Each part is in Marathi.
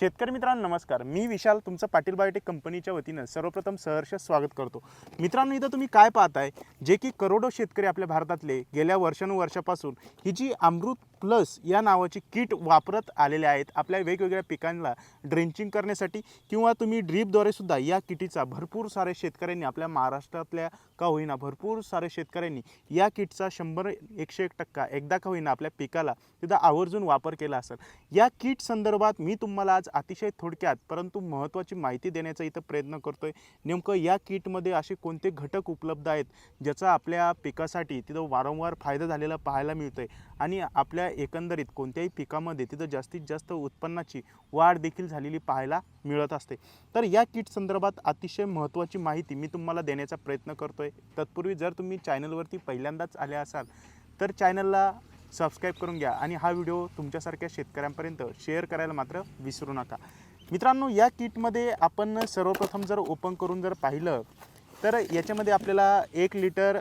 शेतकरी मित्रांनो नमस्कार. मी विशाल तुमचं पाटील बायोटेक कंपनीच्या वतीनं सर्वप्रथम सहर्ष स्वागत करतो. मित्रांनो इथं तुम्ही काय पाहताय? जे की करोडो शेतकरी आपल्या भारतातले गेल्या वर्षानुवर्षापासून ही जी अमृत प्लस या नावाची किट वापरत आलेले आहेत आपल्या वेगवेगळ्या पिकांना ड्रेंचिंग करण्यासाठी किंवा तुम्ही ड्रीपद्वारे सुद्धा या किटीचा भरपूर सारे शेतकऱ्यांनी आपल्या महाराष्ट्रातल्या का होईना भरपूर सारे शेतकऱ्यांनी या किटचा शंभर एकशे एक टक्का एकदा का होईना आपल्या पिकाला तिथं आवर्जून वापर केला असेल. या किट संदर्भात मी तुम्हाला आज अतिशय थोडक्यात परंतु महत्त्वाची माहिती देण्याचा इथं प्रयत्न करतो आहे नेमकं या किटमध्ये असे कोणते घटक उपलब्ध आहेत ज्याचा आपल्या पिकासाठी तिथं वारंवार फायदा झालेला पाहायला मिळतो आहे आणि आपल्या एकंदरीत कोणत्याही पिकामध्ये तिथं जास्तीत जास्त उत्पन्नाची वाढ देखील झालेली पाहायला मिळत असते. तर या किट संदर्भात अतिशय महत्त्वाची माहिती मी तुम्हाला देण्याचा प्रयत्न करतो आहे तत्पूर्वी जर तुम्ही चॅनलवरती पहिल्यांदाच आले असाल तर चॅनलला सबस्क्राईब करून घ्या आणि हा व्हिडिओ तुमच्यासारख्या शेतकऱ्यांपर्यंत शेअर करायला मात्र विसरू नका. मित्रांनो या किटमध्ये आपण सर्वप्रथम जर ओपन करून जर पाहिलं तर याच्यामध्ये आपल्याला एक लिटर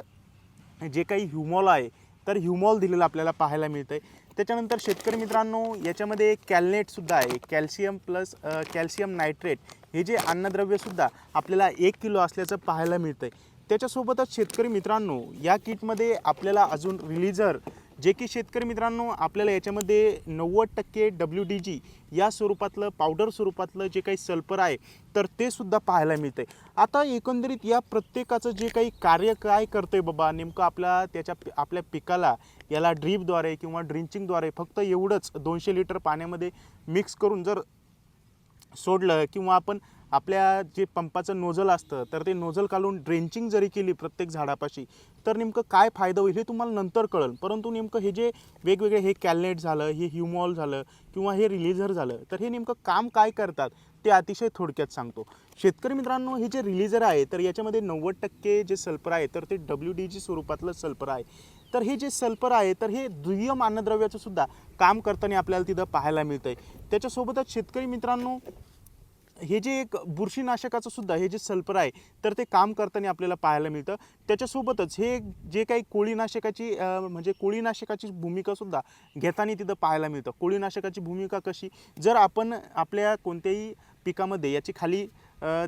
जे काही ह्युमॉल आहे तर ह्युमॉल दिलेलं आपल्याला पाहायला मिळतं आहे त्याच्यानंतर शेतकरी मित्रांनो याच्यामध्ये कॅलनेटसुद्धा आहे. कॅल्शियम प्लस कॅल्शियम नायट्रेट हे जे अन्नद्रव्यसुद्धा आपल्याला एक किलो असल्याचं पाहायला मिळतं आहे त्याच्यासोबतच शेतकरी मित्रांनो या किटमध्ये आपल्याला अजून रिलीजर जे की शेतकरी मित्रांनो आपल्याला याच्यामध्ये नव्वद टक्के डब्ल्यू डी जी या स्वरूपातलं पावडर स्वरूपातलं जे काही सल्फर आहे तर ते सुद्धा पाहायला मिळतंय. आता एकंदरीत या प्रत्येकाचं जे काही कार्य काय करतं आहे बाबा नेमकं आपल्या त्याच्या आपल्या पिकाला याला ड्रीपद्वारे किंवा ड्रिंचिंगद्वारे फक्त एवढंच दोनशे लिटर पाण्यामध्ये मिक्स करून जर सोडलं किंवा आपण आपल्या जे पंपाचं नोझल असतं तर ते नोझल काढून ड्रेंचिंग जरी केली प्रत्येक झाडापाशी तर नेमकं काय फायदा होईल हे तुम्हाला नंतर कळेल. परंतु नेमकं हे जे वेगवेगळे हे कॅलनेट झालं हे ह्युमॉल झालं किंवा हे रिलीझर झालं तर हे नेमकं काम काय करतात ते अतिशय थोडक्यात सांगतो. शेतकरी मित्रांनो हे जे रिलीझर आहे तर याच्यामध्ये नव्वद टक्के जे सल्फर आहे तर ते डब्ल्यू डी जी स्वरूपातलं सल्फर आहे. तर हे जे सल्फर आहे तर हे दुय्यम अन्नद्रव्याचं सुद्धा काम करताना आपल्याला तिथं पाहायला मिळतं आहे त्याच्यासोबतच शेतकरी मित्रांनो हे जे एक बुरशीनाशकाचं सुद्धा हे जे सल्फर आहे तर ते काम करताना आपल्याला पाहायला मिळतं. त्याच्यासोबतच हे जे काही कोळीनाशकाची म्हणजे कोळीनाशकाची भूमिकासुद्धा घेताना तिथं पाहायला मिळतं. कोळीनाशकाची भूमिका कशी? जर आपण आपल्या कोणत्याही पिकामध्ये याची खाली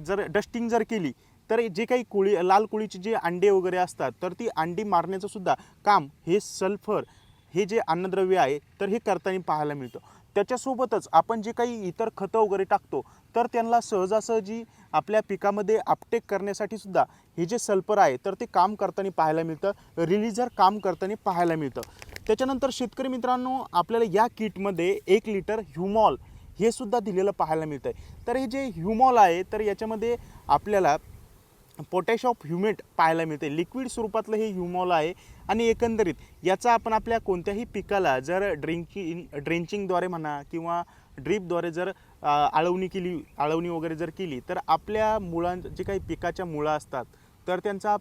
जर डस्टिंग जर केली तर जे काही कोळी लाल कोळीचे जे अंडे वगैरे असतात तर ती अंडी मारण्याचं सुद्धा काम हे सल्फर हे जे अन्नद्रव्य आहे तर हे करताना पाहायला मिळतं. त्याच्यासोबतच आपण जे काही इतर खतं वगैरे टाकतो तर त्यांना सहजासहजी आपल्या पिकामध्ये अपटेक करण्यासाठी सुद्धा हे जे सल्फर आहे तर ते काम करताना पाहायला मिळतं. रिलीजर काम करताना पाहायला मिळतं. त्याच्यानंतर शेतकरी मित्रांनो आपल्याला या किटमध्ये एक लिटर ह्युमॉल हे सुद्धा दिलेलं पाहायला मिळतं आहे तर हे जे ह्युमॉल आहे तर याच्यामध्ये आपल्याला पोटॅश ऑफ ह्युमेट पाहायला मिळते. लिक्विड स्वरूपातलं हे ह्युमॉल आहे आणि एकंदरीत याचा आपण आपल्या कोणत्याही पिकाला जर ड्रिंकिंग ड्रेंचिंगद्वारे म्हणा किंवा ड्रीपद्वारे जर आळवणी केली आळवणी वगैरे जर केली तर आपल्या मुळां जे काही पिकाच्या मुळं असतात तर त्यांचा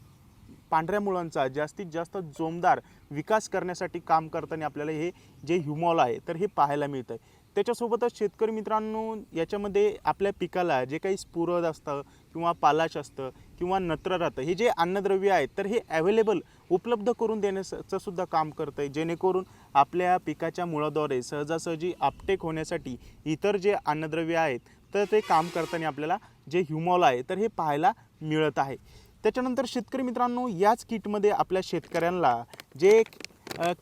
पांढऱ्या मुळांचा जास्तीत जास्त जोमदार विकास करण्यासाठी काम करताना आपल्याला हे जे ह्युमॉल आहे तर हे पाहायला मिळतं आहे त्याच्यासोबतच शेतकरी मित्रांनो याच्यामध्ये आपल्या पिकाला जे काही स्फुरद असतं किंवा पालाश असतं किंवा नत्र राहतं हे जे अन्नद्रव्य आहेत तर हे अवेलेबल उपलब्ध करून देण्याचं सुद्धा काम करतं आहे जेणेकरून आपल्या पिकाच्या मुळाद्वारे सहजासहजी आपटेक होण्यासाठी इतर जे अन्नद्रव्य आहेत तर ते काम करताना आपल्याला जे ह्युमॉल आहे तर हे पाहायला मिळत आहे. त्याच्यानंतर शेतकरी मित्रांनो याच किटमध्ये आपल्या शेतकऱ्यांना जे एक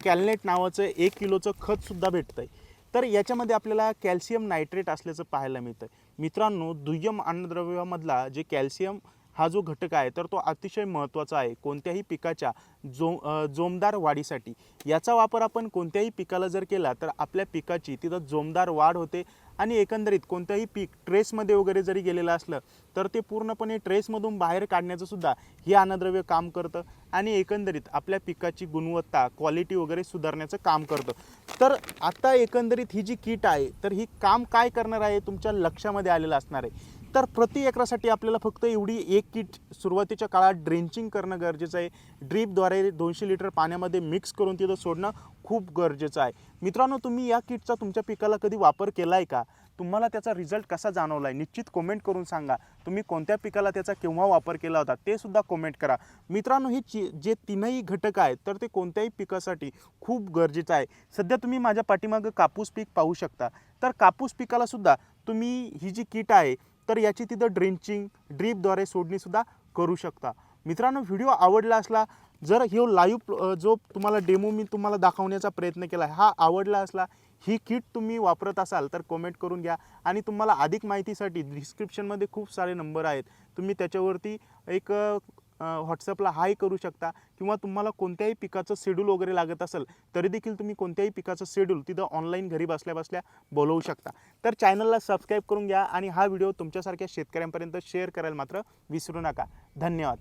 कॅलनेट नावाचं एक किलोचं खतसुद्धा भेटतं आहे तर याच्यामध्ये आपल्याला कॅल्शियम नायट्रेट असल्याचं पाहायला मिळतं मित्रांनो दुय्यम अन्नद्रव्यामधला जे कॅल्शियम हा जो घटक आहे तर तो अतिशय महत्त्वाचा आहे. कोणत्याही पिकाच्या जो जोमदार वाढीसाठी. याचा वापर आपण कोणत्याही पिकाला जर केला तर आपल्या पिकाची तिथं जोमदार वाढ होते आणि एकंदरीत कोणत्याही पीक ट्रेसमध्ये वगैरे जरी गेलेलं असलं तर ते पूर्णपणे ट्रेसमधून बाहेर काढण्याचंसुद्धा हे अन्नद्रव्य काम करतं आणि एकंदरीत आपल्या पिकाची गुणवत्ता क्वालिटी वगैरे सुधारण्याचं काम करतं. तर आता एकंदरीत ही जी किट आहे तर ही काम काय करणार आहे तुमच्या लक्षामध्ये आलेलं असणार आहे. तर प्रति एकरासाठी आपल्याला फक्त एवढी एक किट सुरुवातीच्या काळात ड्रेंचिंग करणं गरजेचं आहे. ड्रीपद्वारे दोनशे लिटर पाण्यामध्ये मिक्स करून तिथं सोडणं खूप गरजेचं आहे. मित्रांनो तुम्ही या किटचा तुमच्या पिकाला कधी वापर केला आहे का? तुम्हाला त्याचा रिझल्ट कसा जाणवला आहे निश्चित कमेंट करून सांगा. तुम्ही कोणत्या पिकाला त्याचा केव्हा वापर केला होता ते सुद्धा कमेंट करा. मित्रांनो ही ची जे तीनही घटक आहेत तर ते कोणत्याही पिकासाठी खूप गरजेचं आहे. सध्या तुम्ही माझ्या पाठीमागं कापूस पीक पाहू शकता. तर कापूस पिकाला सुद्धा तुम्ही ही जी किट आहे तर याची तिथं ड्रिंचिंग ड्रीपद्वारे सोडणीसुद्धा करू शकता. मित्रांनो व्हिडिओ आवडला असला जर हे लाईव्ह जो तुम्हाला डेमो मी तुम्हाला दाखवण्याचा प्रयत्न केला आहे हा आवडला असला ही किट तुम्ही वापरत असाल तर कमेंट करून घ्या. आणि तुम्हाला अधिक माहितीसाठी डिस्क्रिप्शनमध्ये खूप सारे नंबर आहेत. तुम्ही त्याच्यावरती एक व्हॉट्सअपला हाय करू शकता किंवा तुम्हाला कोणत्याही पिकाचं शेड्यूल वगैरे लागत असेल तरी देखील तुम्ही कोणत्याही पिकाचं शेड्यूल तिथं ऑनलाईन घरी बसल्या बसल्या बोलवू शकता. तर चॅनलला सबस्क्राईब करून घ्या आणि हा व्हिडिओ तुमच्यासारख्या शेतकऱ्यांपर्यंत शेअर करायला मात्र विसरू नका. धन्यवाद.